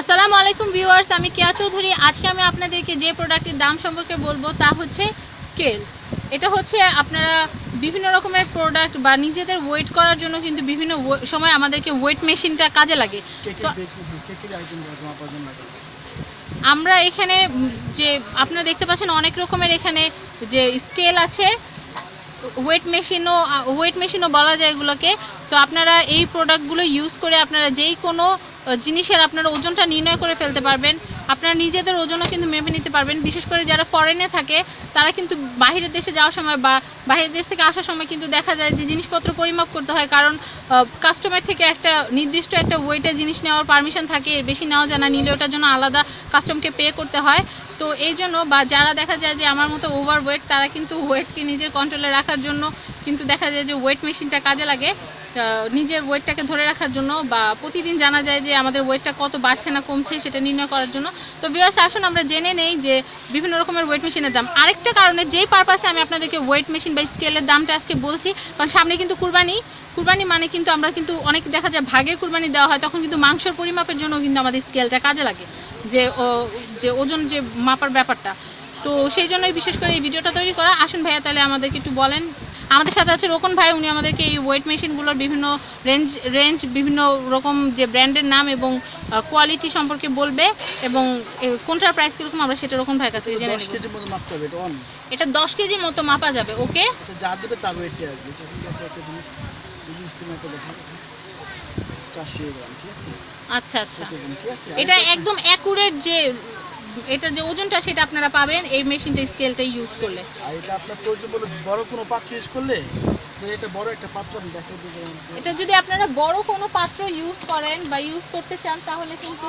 আসসালামু আলাইকুম ভিউয়ার্স আমি কেয়া চৌধুরী। আজকে আমি আপনাদেরকে যে প্রোডাক্টের দাম সম্পর্কে বলব তা হচ্ছে স্কেল। এটা হচ্ছে আপনারা বিভিন্ন রকমের প্রোডাক্ট বা নিজেদের ওয়েট করার জন্য কিন্তু বিভিন্ন সময় আমাদেরকে ওয়েট মেশিনটা কাজে লাগে। তো-। আমরা এখানে যে আপনারা দেখতে পাচ্ছেন অনেক রকমের এখানে যে স্কেল আছে ওয়েট মেশিনও ওয়েট মেশিনও বলা যায় এগুলোকে। তো আপনারা এই প্রোডাক্টগুলো ইউজ করে আপনারা যেই কোনো জিনিসের আপনারা ওজনটা নির্ণয় করে ফেলতে পারবেন। আপনারা নিজেদের ওজনও কিন্তু মেপে নিতে পারবেন। বিশেষ করে যারা ফরেনে থাকে, তারা কিন্তু বাইরের দেশে যাওয়ার সময় বা বাইরের দেশ থেকে আসার সময় কিন্তু দেখা যায় যে জিনিসপত্র পরিমাপ করতে হয়। কারণ কাস্টমার থেকে একটা নির্দিষ্ট একটা ওয়েটে জিনিস নেওয়ার পারমিশন থাকে, এর বেশি নেওয়া যায় না, নিলে ওটার জন্য আলাদা কাস্টমকে পে করতে হয়। তো এই জন্য বা যারা দেখা যায় যে আমার মতো ওভার ওয়েট তারা কিন্তু ওয়েটকে নিজের কন্ট্রোলে রাখার জন্য কিন্তু দেখা যায় যে ওয়েট মেশিনটা কাজে লাগে। নিজের ওয়েটটাকে ধরে রাখার জন্য বা প্রতিদিন জানা যায় যে আমাদের ওয়েটটা কত বাড়ছে না কমছে সেটা নির্ণয় করার জন্য। তো বিয়াস আসুন আমরা জেনে নেই যে বিভিন্ন রকমের ওয়েট মেশিনের দাম। আরেকটা কারণে যেই পারপাসে আমি আপনাদেরকে ওয়েট মেশিন বা স্কেলের দামটা আজকে বলছি, কারণ সামনে কিন্তু কুরবানি। কুরবানি মানে কিন্তু আমরা কিন্তু অনেক দেখা যায় ভাগে কুরবানি দেওয়া হয়, তখন কিন্তু মাংসর পরিমাপের জন্য কিন্তু আমাদের স্কেলটা কাজে লাগে। যে ও- যে ওজন যে মাপার ব্যাপারটা। তো সেই জন্যই বিশেষ করে এই ভিডিওটা তৈরি করা। আসুন ভাইয়া তাহলে আমাদেরকে একটু বলেন আমাদের সাথে আছে রোকন ভাই উনি আমাদেরকে এই ওয়েট মেশিনগুলোর বিভিন্ন রেঞ্জ রেঞ্জ বিভিন্ন রকম যে ব্র্যান্ডের নাম এবং কোয়ালিটি সম্পর্কে বলবে এবং কোনটার প্রাইস কীরকম আমরা সেটা রোকন ভাইয়ের কাছ থেকে জেনে নেব। এটা দশ কেজির মতো মাপা যাবে ওকে? যা দেবে তার আসবে আচ্ছা আচ্ছা। এটা একদম অ্যাকুরেট যে এটার যে ওজনটা সেটা আপনারা পাবেন এই মেশিনটা স্কেলটা ইউজ করলে। আর এটা আপনার প্রয়োজন বলে বড় কোনো পাত্র ইউজ করলে ধরুন এটা বড় একটা পাত্র দেখো এটা যদি আপনারা বড় কোনো পাত্র ইউজ করেন বা ইউজ করতে চান তাহলে কিন্তু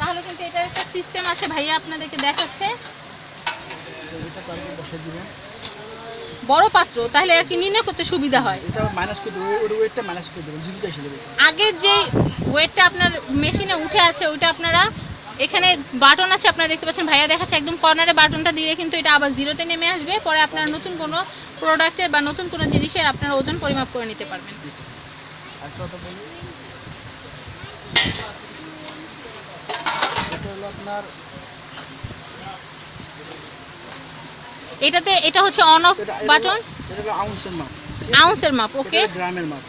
তাহলে কিন্তু এটার একটা সিস্টেম আছে ভাইয়া আপনাদেরকে দেখাচ্ছে। বড় পাত্র তাহলে আর কি নির্ণয় করতে সুবিধা হয়। এটা মাইনাস করে দেবো ওয়েটটা মাইনাস করে এসে দেবে আগের যে ওয়েটটা আপনার মেশিনে উঠে আছে ওইটা আপনারা এখানে বাটন আছে আপনারা দেখতে পাচ্ছেন ভাইয়া দেখাচ্ছে একদম কর্নারে বাটনটা দিলে কিন্তু এটা আবার জিরোতে নেমে আসবে পরে আপনারা নতুন কোনো প্রোডাক্টের বা নতুন কোনো জিনিসের আপনারা ওজন পরিমাপ করে নিতে পারবেন। আপনার এটাতে এটা হচ্ছে অন অফ বাটন আউন্সের মাপ। আউন্সের মাপ ওকে গ্রামের মাপ।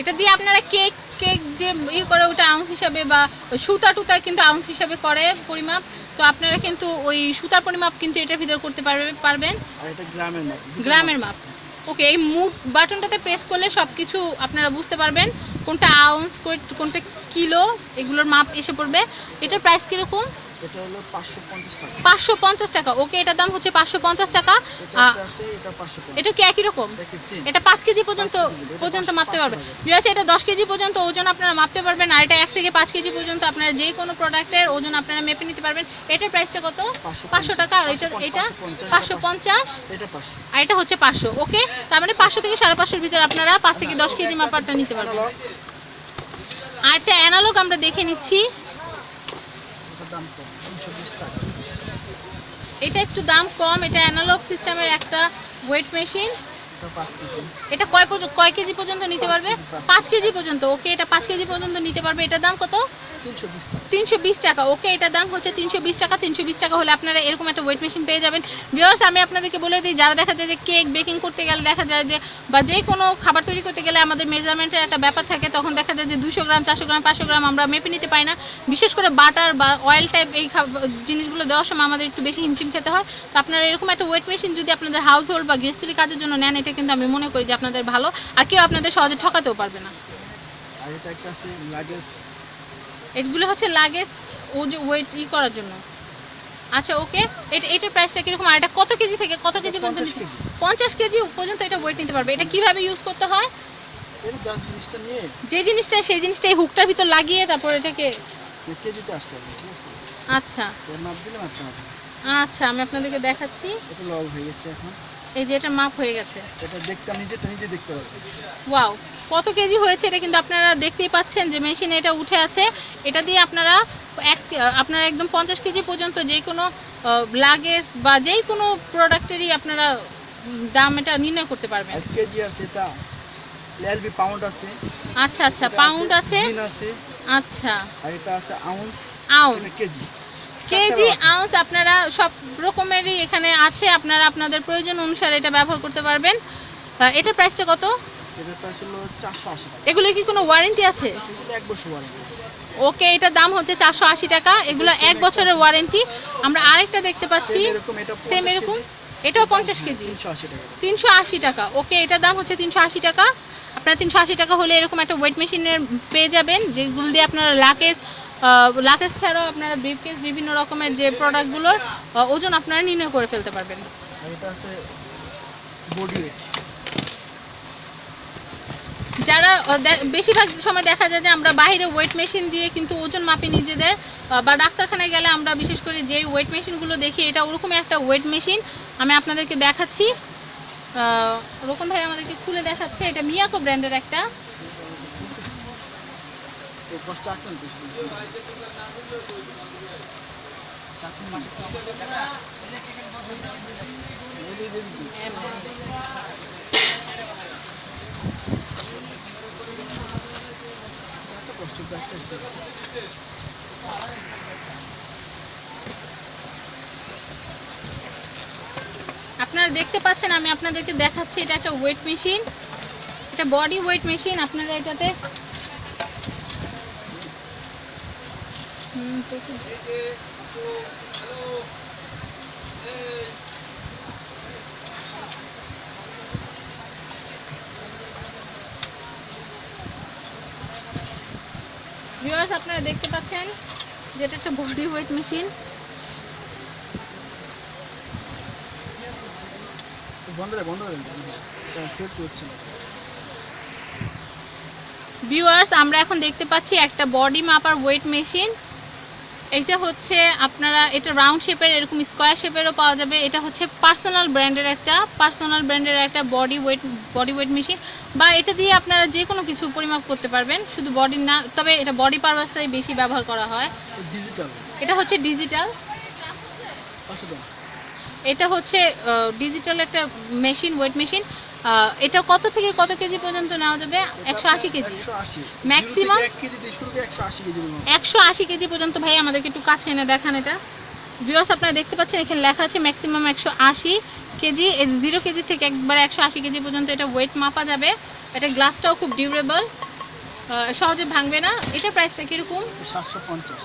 এটা দিয়ে আপনারা কেক কেক যে ই করে ওটা আউন্স হিসাবে বা সুতা টুতা কিন্তু আউন্স হিসাবে করে পরিমাপ। তো আপনারা কিন্তু ওই সুতার পরিমাপ কিন্তু এটার ভিতর করতে পারবে পারবেন। আর এটা গ্রামের মাপ। গ্রামের মাপ। মাপ ওকে এই মুড বাটনটাতে প্রেস করলে সব কিছু আপনারা বুঝতে পারবেন কোনটা আউন্স কোনটা কিলো এগুলোর মাপ এসে পড়বে। এটার প্রাইস কীরকম? এটা হলো টাকা। ওকে এটার দাম হচ্ছে পাঁচশো পঞ্চাশ টাকা। এটা কি একই রকম? এটা কেজি পর্যন্ত পর্যন্ত মাপতে পারবে। এটা দশ কেজি পর্যন্ত ওজন আপনারা মাপতে পারবেন। আর এটা থেকে কেজি পর্যন্ত আপনারা যে কোনো প্রোডাক্টের ওজন আপনারা মেপে নিতে পারবেন। এটার প্রাইসটা কত? পাঁচশো পাঁচশো টাকা। আর এটা আর এটা হচ্ছে পাঁচশো। ওকে? তার মানে পাঁচশো থেকে সাড়ে পাঁচশোর ভিতরে আপনারা পাঁচ থেকে দশ কেজি মাপারটা নিতে পারবেন। আর একটা অ্যানালগ আমরা দেখে নিচ্ছি এটার দাম কম তিনশো বিশ এটা একটু দাম কম এটা অ্যানালগ সিস্টেমের একটা ওয়েট মেশিন এটা কয় কয় কেজি পর্যন্ত নিতে পারবে? পাঁচ কেজি পর্যন্ত। ওকে এটা পাঁচ কেজি পর্যন্ত নিতে পারবে। এটার দাম কত? তিনশো বিশ টাকা। ওকে এটার দাম হচ্ছে তিনশো বিশ টাকা। তিনশো বিশ টাকা হলে আপনারা এরকম একটা ওয়েট মেশিন পেয়ে যাবেন। ভিওর্স আমি আপনাদেরকে বলে দিই যারা দেখা যায় যে কেক বেকিং করতে গেলে দেখা যায় যে বা যে কোনো খাবার তৈরি করতে গেলে আমাদের মেজারমেন্টের একটা ব্যাপার থাকে তখন দেখা যায় যে দুশো গ্রাম চারশো গ্রাম পাঁচশো গ্রাম আমরা মেপে নিতে পাই না। বিশেষ করে বাটার বা অয়েল টাইপ এই জিনিসগুলো দেওয়ার সময় আমাদের একটু বেশি হিমশিম খেতে হয়। তো আপনারা এরকম একটা ওয়েট মেশিন যদি আপনাদের হাউস হোল্ড বা গৃহস্থলী কাজের জন্য নেন এটা কিন্তু আমি মনে করি যে আপনাদের ভালো আর কেউ আপনাদের সহজে ঠকাতেও পারবে না। আর এটা একটা আছে লাগেজ এগুলো হচ্ছে লাগেজ ও যে ওয়েট ই করার জন্য। আচ্ছা ওকে এটা এটার প্রাইসটা কীরকম? আর এটা কত কেজি থেকে কত কেজি পর্যন্ত পঞ্চাশ কেজি। পঞ্চাশ কেজি পর্যন্ত এটা ওয়েট নিতে পারবে। এটা কীভাবে ইউজ করতে হয়? যে জিনিসটা সেই জিনিসটা এই হুকটার ভিতর লাগিয়ে তারপর এটাকে এই কেজিতে আসতে হবে ঠিক আছে? আচ্ছা। আচ্ছা আমি আপনাদেরকে দেখাচ্ছি। এটা লব হয়ে গেছে এখন। এই যে এটা মাপ হয়ে গেছে। এটা দেখতে আমি নিজেরটা নিজে দেখতে পারব ওয়াও কত কেজি হয়েছে এটা কিন্তু আপনারা দেখতেই পাচ্ছেন যে মেশিনে এটা উঠে আছে। এটা দিয়ে আপনারা এক আপনারা একদম পঞ্চাশ কেজি পর্যন্ত যে কোনো লাগেজ বা যেই কোনো প্রোডাক্টেরই আপনারা দাম এটা নির্ণয় করতে পারবেন। এক কেজি আছে এটা এলবি পাউন্ড আছে। আচ্ছা আচ্ছা পাউন্ড আছে আছে। আচ্ছা। আর এটা আছে আউন্স আউন্স কেজি। কেজি চারটা আউন্স আপনারা সব রকমেরই এখানে আছে আপনারা আপনাদের প্রয়োজন অনুসারে এটা ব্যবহার করতে পারবেন। এটার প্রাইসটা কত? এগুলো কি কোনো ওয়ারেন্টি আছে? ওকে এটার দাম হচ্ছে চারশো আশি টাকা। এগুলো এক বছরের ওয়ারেন্টি আমরা আরেকটা দেখতে পাচ্ছি। সেম এরকম এটাও পঞ্চাশ কেজি। তিনশো আশি টাকা। ওকে এটার দাম হচ্ছে তিনশো আশি টাকা। আপনার তিনশো আশি টাকা হলে এরকম একটা ওয়েট মেশিনের পেয়ে যাবেন যেগুলো দিয়ে আপনারা লাকেজ লাকেজ ছাড়াও আপনারা ব্রিফকেস বিভিন্ন রকমের যে প্রোডাক্টগুলোর ওজন আপনারা নির্ণয় করে ফেলতে পারবেন। যারা বেশিরভাগ সময় দেখা যায় যে আমরা বাইরে ওয়েট মেশিন দিয়ে কিন্তু ওজন মাপি নিজেদের বা ডাক্তারখানায় গেলে আমরা বিশেষ করে যে ওয়েট মেশিনগুলো দেখি এটা ওরকমই একটা ওয়েট মেশিন আমি আপনাদেরকে দেখাচ্ছি। রোকন ভাই আমাদেরকে খুলে দেখাচ্ছে। এটা মিয়াকো ব্র্যান্ডের একটা। আপনারা দেখতে পাচ্ছেন, আমি আপনাদেরকে দেখাচ্ছি, এটা একটা ওয়েট মেশিন। এটা বডি ওয়েট মেশিন, আপনারা এটাতে ভিউয়ার্স আপনারা দেখতে পাচ্ছেন যেটা একটা বডি ওয়েট মেশিন ভিউয়ার্স আমরা এখন দেখতে পাচ্ছি একটা বডি মাপার ওয়েট মেশিন এটা হচ্ছে আপনারা এটা রাউন্ড শেপের এরকম স্কোয়ার শেপেরও পাওয়া যাবে। এটা হচ্ছে পার্সোনাল ব্র্যান্ডের একটা পার্সোনাল ব্র্যান্ডের একটা body weight body weight machine বা এটা দিয়ে আপনারা যে কোনো কিছু পরিমাপ করতে পারবেন শুধু বডি না তবে এটা বডি পারপাসে বেশি ব্যবহার করা হয়। ডিজিটাল এটা হচ্ছে ডিজিটাল এটা হচ্ছে ডিজিটাল একটা মেশিন ওয়েট মেশিন এটা কত থেকে কত কেজি পর্যন্ত নেওয়া যাবে? একশো আশি কেজি। করে একশো আশি কেজি পর্যন্ত। ভাই আমাদেরকে একটু কাছে এনে দেখান এটা। ভিউয়ার্স আপনারা দেখতে পাচ্ছেন এখানে লেখা আছে ম্যাক্সিমাম একশো আশি কেজি। এর জিরো কেজি থেকে একবারে একশো আশি কেজি পর্যন্ত এটা ওয়েট মাপা যাবে। এটা গ্লাসটাও খুব ডিউরেবল সহজে ভাঙবে না। এটা প্রাইসটা কীরকম? সাতশো পঞ্চাশ।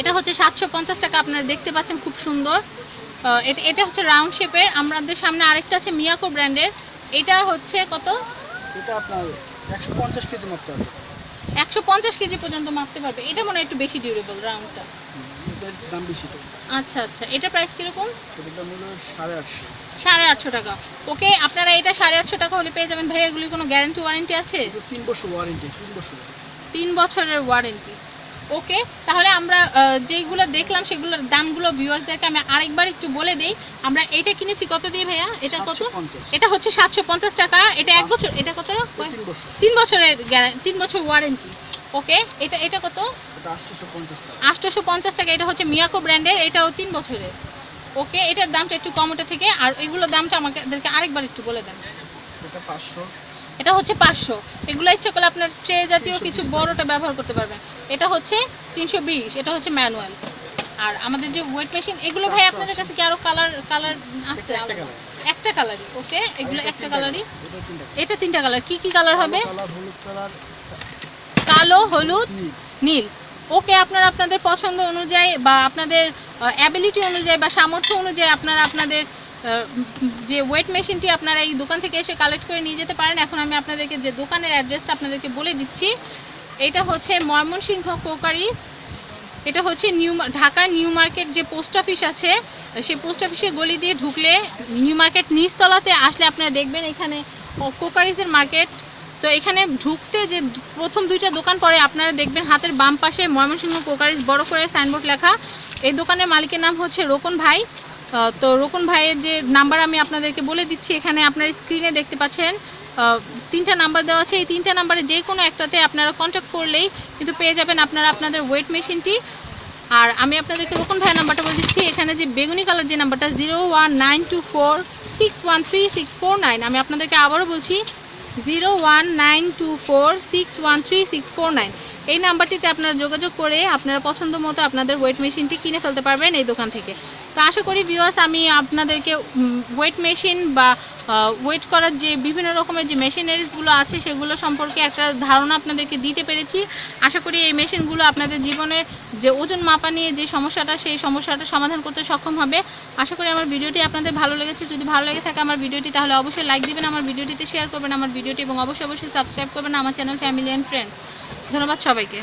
এটা হচ্ছে সাতশো পঞ্চাশ টাকা আপনারা দেখতে পাচ্ছেন খুব সুন্দর। এটা এটা হচ্ছে রাউন্ড শেপের আমাদের সামনে আরেকটা আছে মিয়াকো ব্র্যান্ডের এটা হচ্ছে কত? এটা আপনার একশো পঞ্চাশ কেজি মাপতে হবে। একশো পঞ্চাশ কেজি পর্যন্ত মাপতে পারবে। এটা মনে হয় একটু বেশি ডিউরেবল রাউন্ডটা দাম বেশি তো। আচ্ছা আচ্ছা। এটা প্রাইস কীরকম? এটার দাম হলো সাড়ে আটশো। সাড়ে আটশো টাকা। ওকে আপনারা এটা সাড়ে আটশো টাকা হলে পেয়ে যাবেন। ভাই এগুলি কোনো গ্যারান্টি ওয়ারেন্টি আছে? তিন বছর ওয়ারেন্টি তিন বছর। তিন বছরের ওয়ারেন্টি ওকে তাহলে আমরা যেইগুলো দেখলাম সেগুলোর দামগুলো ভিউয়ার্সদেরকে আমি আরেকবার একটু বলে দেই। আমরা এটা কিনেছি কত দিয়ে ভাইয়া? এটা কত? এটা হচ্ছে সাতশো পঞ্চাশ টাকা। এটা এক বছর এটা কত? তিন বছরের তিন বছর ওয়ারেন্টি ওকে এটা এটা কত? আটশোশো পঞ্চাশ টাকা। এটা হচ্ছে মিয়াকো ব্র্যান্ডের এটাও তিন বছরের। ওকে এটার দামটা একটু কম ওটা থেকে। আর এগুলোর দামটা আমাদেরকে আরেকবার একটু বলে দেন। এটা পাঁচশো। এটা হচ্ছে পাঁচশো। এগুলো ইচ্ছে করলে আপনার ট্রে জাতীয় কিছু। বড়টা ব্যবহার করতে পারবেন। এটা হচ্ছে তিনশো বিশ এটা হচ্ছে ম্যানুয়াল। আর আমাদের যে ওয়েট মেশিন এগুলো ভাই আপনাদের কাছে কি আরও কালার কালার আসতে একটা কালারই ওকে এগুলো একটা কালারই এটা তিনটা কালার কি কি কালার হবে? কালো হলুদ নীল। নীল। ওকে আপনারা আপনাদের পছন্দ অনুযায়ী বা আপনাদের অ্যাবিলিটি অনুযায়ী বা সামর্থ্য অনুযায়ী আপনারা আপনাদের যে ওয়েট মেশিনটি আপনারা এই দোকান থেকে এসে কালেক্ট করে নিয়ে যেতে পারেন। এখন আমি আপনাদেরকে যে দোকানের অ্যাড্রেসটা আপনাদেরকে বলে দিচ্ছি এটা হচ্ছে ময়মনসিংহ কোকারিস এটা হচ্ছে নিউ ঢাকা নিউ মার্কেট যে পোস্ট অফিস আছে, সেই পোস্ট অফিসে গলি দিয়ে ঢুকলে নিউ মার্কেট নিচতলাতে আসলে আপনারা দেখবেন এখানে কোকারিসের মার্কেট। তো এখানে ঢুকতে যে প্রথম দুইটা দোকান পরে আপনারা দেখবেন হাতের বাম পাশে ময়মনসিংহ কোকারিস বড় করে সাইনবোর্ড লেখা। এই দোকানের মালিকের নাম হচ্ছে রোকন ভাই। তো রোকন ভাইয়ের যে নাম্বার আমি আপনাদেরকে বলে দিচ্ছি, এখানে আপনার স্ক্রিনে দেখতে পাচ্ছেন। তিনটা নাম্বার দেওয়া আছে। এই তিনটা নাম্বারে যে কোনো একটাতে আপনারা কন্ট্যাক্ট করলেই কিন্তু পেয়ে যাবেন আপনারা আপনাদের ওয়েট মেশিনটি আর আমি আপনাদেরকে রোকন ভাইয়ের নাম্বারটা বলে দিচ্ছি। এখানে যে বেগুনি কালার যে নাম্বারটা zero one nine two four six one three six four nine আমি আপনাদেরকে আবারও বলছি zero one nine two four six one three six four nine এই নাম্বারটিতে আপনারা যোগাযোগ করে আপনারা পছন্দ মতো আপনাদের ওয়েট মেশিনটি কিনে ফেলতে পারবেন এই দোকান থেকে। তো আশা করি ভিউয়ার্স আমি আপনাদেরকে ওয়েট মেশিন বা ওয়েট করার যে বিভিন্ন রকমের যে মেশিনারিজগুলো আছে, সেগুলো সম্পর্কে একটা ধারণা আপনাদেরকে দিতে পেরেছি। আশা করি এই মেশিনগুলো আপনাদের জীবনে যে ওজন মাপা নিয়ে যে সমস্যাটা, সেই সমস্যাটা সমাধান করতে সক্ষম হবে। আশা করি আমার ভিডিওটি আপনাদের ভালো লেগেছে। যদি ভালো লেগে থাকে আমার ভিডিওটি, তাহলে অবশ্যই লাইক দিবেন, আমার ভিডিওটিতে শেয়ার করবেন, আমার ভিডিওটি, এবং অবশ্যই অবশ্যই সাবস্ক্রাইব করবেন আমার চ্যানেল ফ্যামিলি অ্যান্ড ফ্রেন্ডস ধন্যবাদ সবাইকে।